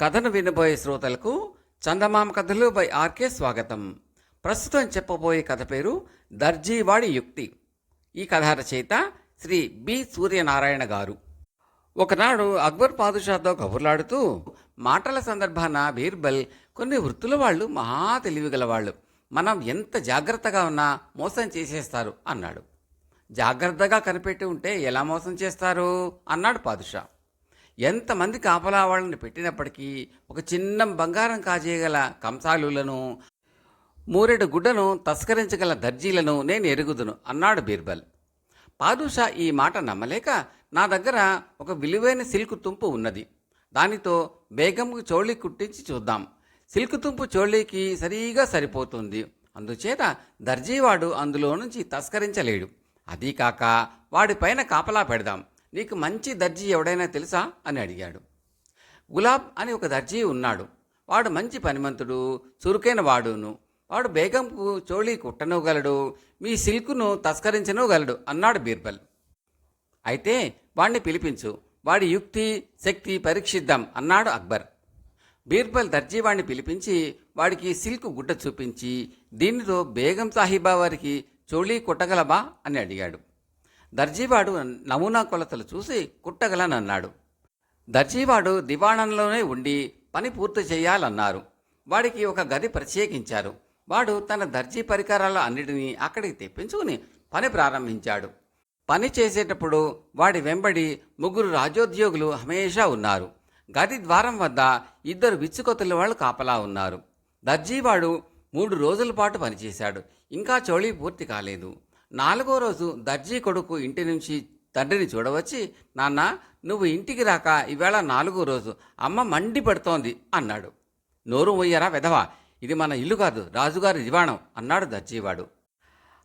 కథను వినబోయే శ్రోతలకు చందమామ కథలు బై ఆర్కే స్వాగతం. ప్రస్తుతం చెప్పబోయే కథ పేరు దర్జీవాడి యుక్తి. ఈ కథ రచయిత శ్రీ బి సూర్యనారాయణ గారు. ఒకనాడు అక్బర్ పాదుషాతో కబుర్లాడుతూ మాటల సందర్భాన బీర్బల్ కొన్ని వృత్తుల వాళ్ళు మహా తెలివిగలవాళ్ళు. మనం ఎంత జాగ్రత్తగా ఉన్నా మోసం చేసేస్తారు అన్నాడు. జాగ్రత్తగా కనిపెట్టి ఉంటే ఎలా మోసం చేస్తారు? అన్నాడు పాదుషా. ఎంతమంది కాపలా వాళ్ళని పెట్టినప్పటికీ ఒక చిన్న బంగారం కాజేయగల కంసాలులను మూరెడు గుడ్డను తస్కరించగల దర్జీలను నేను ఎరుగుదును అన్నాడు బీర్బల్. పాదుషా ఈ మాట నమ్మలేక నా దగ్గర ఒక విలువైన సిల్క్ తుంపు ఉన్నది. దానితో బేగంకు చోళీ కుట్టించి చూద్దాం. సిల్క్ తుంపు చోళీకి సరిగా సరిపోతుంది. అందుచేత దర్జీవాడు అందులో నుంచి తస్కరించలేడు. అదీ కాక వాడిపైన కాపలా పెడదాం. నీకు మంచి దర్జీ ఎవడైనా తెలుసా? అని అడిగాడు. గులాబ్ అని ఒక దర్జీ ఉన్నాడు. వాడు మంచి పనిమంతుడు చురుకైన వాడును. వాడు బేగంకు చోళీ కుట్టనుగలడు మీ సిల్కును తస్కరించనుగలడు అన్నాడు బీర్బల్. అయితే వాణ్ణి పిలిపించు వాడి యుక్తి శక్తి పరీక్షిద్దాం అన్నాడు అక్బర్. బీర్బల్ దర్జీవాణ్ణి పిలిపించి వాడికి సిల్క్ గుడ్డ చూపించి దీనితో బేగం సాహిబా వారికి చోళీ కుట్టగలబా అని అడిగాడు. దర్జీవాడు నమూనా కొలతలు చూసి కుట్టగలనన్నాడు. దర్జీవాడు దివాణంలోనే ఉండి పని పూర్తి చేయాలన్నారు. వాడికి ఒక గది ప్రత్యేకించారు. వాడు తన దర్జీ పరికరాల అన్నిటినీ అక్కడికి తెప్పించుకుని పని ప్రారంభించాడు. పని చేసేటప్పుడు వాడి వెంబడి ముగ్గురు రాజోద్యోగులు హమేషా ఉన్నారు. గది ద్వారం వద్ద ఇద్దరు విచ్చుకొత్తుల వాళ్ళు కాపలా ఉన్నారు. దర్జీవాడు మూడు రోజుల పాటు పనిచేశాడు. ఇంకా చోళీ పూర్తి కాలేదు. నాలుగో రోజు దర్జీ కొడుకు ఇంటి నుంచి తండ్రిని చూడవచ్చి నాన్న నువ్వు ఇంటికి రాక ఈవేళ నాలుగో రోజు. అమ్మ మండి పెడుతోంది అన్నాడు. నోరు మొయ్యరా వెధవా. ఇది మన ఇల్లు కాదు రాజుగారి దివాణం అన్నాడు దర్జీవాడు.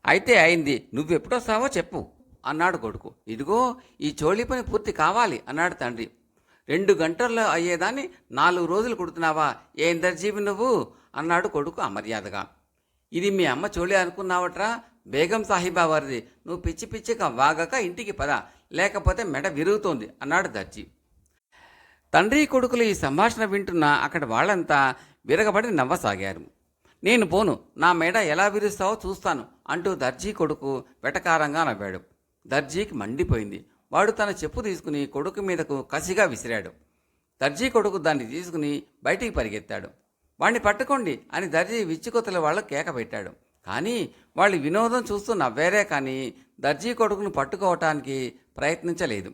అయితే అయింది. నువ్వెప్పుడొస్తావో చెప్పు అన్నాడు కొడుకు. ఇదిగో ఈ చోళీ పని పూర్తి కావాలి అన్నాడు తండ్రి. రెండు గంటల్లో అయ్యేదాన్ని నాలుగు రోజులు కుడుతున్నావా? ఏం దర్జీవి నువ్వు? అన్నాడు కొడుకు అమర్యాదగా. ఇది మీ అమ్మ చోళీ అనుకున్నావట్రా. బేగం సాహిబా వారిది నువ్వు పిచ్చి పిచ్చిగా వాగక ఇంటికి పద లేకపోతే మెడ విరుగుతోంది అన్నాడు దర్జీ. తండ్రి కొడుకులు ఈ సంభాషణ వింటున్న అక్కడ వాళ్ళంతా విరగబడి నవ్వసాగారు. నేను పోను నా మెడ ఎలా విరుస్తావో చూస్తాను అంటూ దర్జీ కొడుకు వెటకారంగా నవ్వాడు. దర్జీకి మండిపోయింది. వాడు తన చెప్పు తీసుకుని కొడుకు మీదకు కసిగా విసిరాడు. దర్జీ కొడుకు దాన్ని తీసుకుని బయటికి పరిగెత్తాడు. వాణ్ణి పట్టుకోండి అని దర్జీ విచ్చుకొత్తల వాళ్ళు కేక పెట్టాడు. కానీ వాళ్ళు వినోదం చూస్తూ నవ్వారే కానీ దర్జీ కొడుకును పట్టుకోవటానికి ప్రయత్నించలేదు.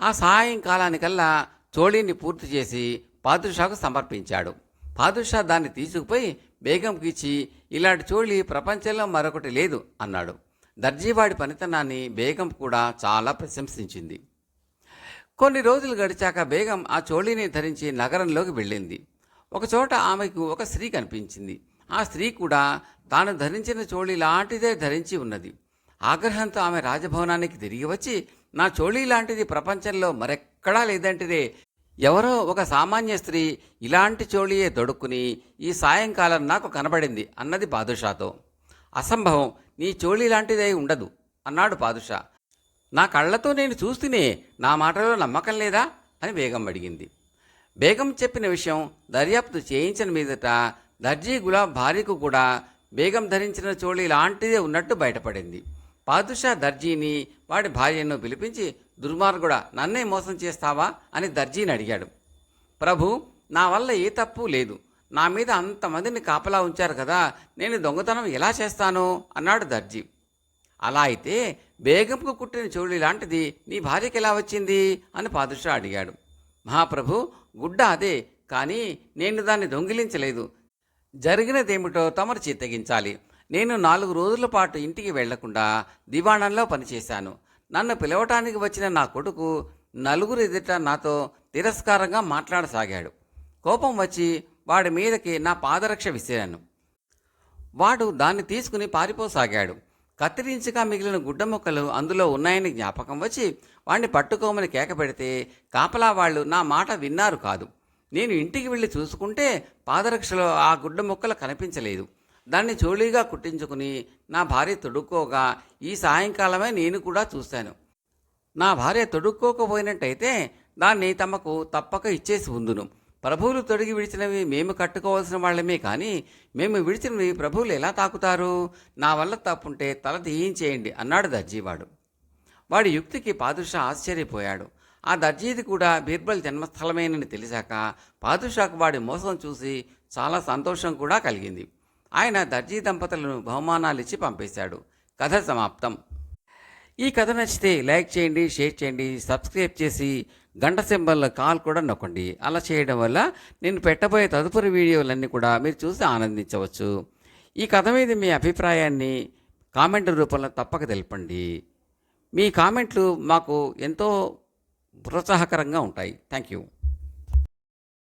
ఆ సాయంకాలానికల్లా చోళీని పూర్తి చేసి పాదుషాకు సమర్పించాడు. పాదుషా దాన్ని తీసుకుపోయి బేగంకి ఇచ్చి ఇలాంటి చోళీ ప్రపంచంలో మరొకటి లేదు అన్నాడు. దర్జీవాడి పనితనాన్ని బేగం కూడా చాలా ప్రశంసించింది. కొన్ని రోజులు గడిచాక బేగం ఆ చోళీని ధరించి నగరంలోకి వెళ్ళింది. ఒకచోట ఆమెకు ఒక స్త్రీ కనిపించింది. ఆ స్త్రీ కూడా తాను ధరించిన చోళీ లాంటిదే ధరించి ఉన్నది. ఆగ్రహంతో ఆమె రాజభవనానికి తిరిగి వచ్చి నా చోళీ లాంటిది ప్రపంచంలో మరెక్కడా లేదంటిదే ఎవరో ఒక సామాన్య స్త్రీ ఇలాంటి చోళీయే దొడుక్కుని ఈ సాయంకాలం నాకు కనబడింది అన్నది పాదుషాతో. అసంభవం నీ చోళీ లాంటిదే ఉండదు అన్నాడు పాదుషా. నా కళ్ళతో నేను చూస్తూనే నా మాటలో నమ్మకం లేదా అని బేగం అడిగింది. బేగం చెప్పిన విషయం దర్యాప్తు చేయించిన మీదట దర్జీ గులాబ్ భార్యకు కూడా బేగం ధరించిన చోళి లాంటిదే ఉన్నట్టు బయటపడింది. పాదుషా దర్జీని వాడి భార్యను పిలిపించి దుర్మార్గుడా నన్నే మోసం చేస్తావా? అని దర్జీని అడిగాడు. ప్రభు నా వల్ల ఏ తప్పు లేదు. నా మీద అంతమందిని కాపలా ఉంచారు కదా నేను దొంగతనం ఎలా చేస్తాను? అన్నాడు దర్జీ. అలా అయితే బేగంకు కుట్టిన చోళి లాంటిది నీ భార్యకి ఎలా వచ్చింది? అని పాదుషా అడిగాడు. మహాప్రభు గుడ్డ అదే కానీ నేను దాన్ని దొంగిలించలేదు. జరిగినదేమిటో తమరు చిత్తగించాలి. నేను నాలుగు రోజుల పాటు ఇంటికి వెళ్ళకుండా దివాణంలో పనిచేశాను. నన్ను పిలవటానికి వచ్చిన నా కొడుకు నలుగురు ఎదుట నాతో తిరస్కారంగా మాట్లాడసాగాడు. కోపం వచ్చి వాడి మీదకి నా పాదరక్ష విసిరాను. వాడు దాన్ని తీసుకుని పారిపోసాగాడు. కత్తిరించగా మిగిలిన గుడ్డ ముక్కలు అందులో ఉన్నాయని జ్ఞాపకం వచ్చి వాణ్ణి పట్టుకోమని కేక పెడితే కాపలా వాళ్ళు నా మాట విన్నారు కాదు. నేను ఇంటికి వెళ్ళి చూసుకుంటే పాదరక్షలో ఆ గుడ్డ ముక్కలు కనిపించలేదు. దాన్ని చోళీగా కుట్టించుకుని నా భార్య తొడుక్కోగా ఈ సాయంకాలమే నేను కూడా చూశాను. నా భార్య తొడుక్కోకపోయినట్టయితే దాన్ని తమకు తప్పక ఇచ్చేసి ఉందును. ప్రభువులు తొడిగి విడిచినవి మేము కట్టుకోవాల్సిన వాళ్ళమే కానీ మేము విడిచినవి ప్రభువులు ఎలా తాకుతారు? నా వల్ల తప్పుంటే తల తీయించేయండి అన్నాడు దర్జీవాడు. వాడి యుక్తికి పాదుషా ఆశ్చర్యపోయాడు. ఆ దర్జీది కూడా బీర్బల్ జన్మస్థలమేనని తెలిసాక పాదుషాకు వాడి మోసం చూసి చాలా సంతోషం కూడా కలిగింది. ఆయన దర్జీ దంపతులను బహుమానాలు ఇచ్చి పంపేశాడు. కథ సమాప్తం. ఈ కథ నచ్చితే లైక్ చేయండి షేర్ చేయండి సబ్స్క్రైబ్ చేసి గంట సింబల్ కాల్ కూడా నొక్కండి. అలా చేయడం వల్ల నేను పెట్టబోయే తదుపరి వీడియోలన్నీ కూడా మీరు చూసి ఆనందించవచ్చు. ఈ కథ మీద మీ అభిప్రాయాన్ని కామెంట్ రూపంలో తప్పక తెలపండి. మీ కామెంట్లు మాకు ఎంతో ప్రోత్సాహకరంగా ఉంటాయి. Thank you